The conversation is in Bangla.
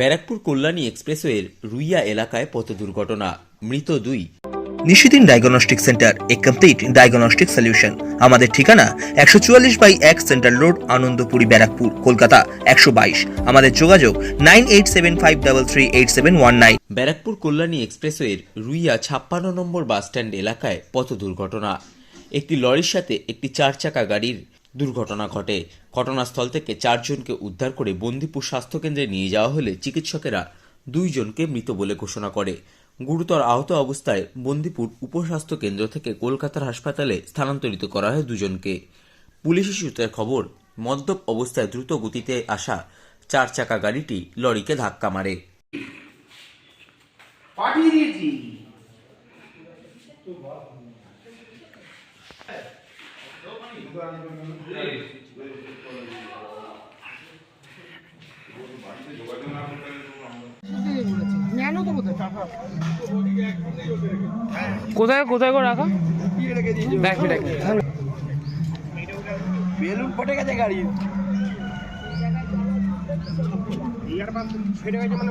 ব্যারাকপুর কল্যাণী এক্সপ্রেসওয়ের রুইয়া এলাকায় পথ দুর্ঘটনা মৃত দুই। নিশিদিন ডায়াগনস্টিক সেন্টার এ কমপ্লিট ডায়াগনস্টিক সলিউশন আমাদের ঠিকানা একশো চুয়াল্লিশ বাই এক সেন্ট্রাল রোড আনন্দপুরি ব্যারাকপুর কলকাতা একশো বাইশ। আমাদের যোগাযোগ nine eight seven five double three eight seven one nine. Barrackpore Kalyani এক্সপ্রেসওয়ের Ruiya ছাপ্পান্ন নম্বর বাসস্ট্যান্ড এলাকায় পথ দুর্ঘটনা। একটি লরির সাথে একটি চার চাকা গাড়ির দুর্ঘটনা ঘটে। ঘটনাস্থল থেকে চারজনকে উদ্ধার করে বন্দিপুর স্বাস্থ্যকেন্দ্রে নিয়ে যাওয়া হলে চিকিৎসকেরা দুইজনকে মৃত বলে ঘোষণা করে। গুরুতর আহত অবস্থায় বন্দিপুর উপস্বাস্থ্য কেন্দ্র থেকে কলকাতার হাসপাতালে স্থানান্তরিত করা হয় দুজনকে। পুলিশি সূত্রের খবর, মদ্যপ অবস্থায় দ্রুত গতিতে আসা চার চাকা গাড়িটি লরিকে ধাক্কা মারে। পাঠিয়ে দিয়েছি। কোথায় কোথায় করে রাখা? দেখ দেখ। বেলুন ফটে গেছে গাড়ি। ফেটে গেছে মানে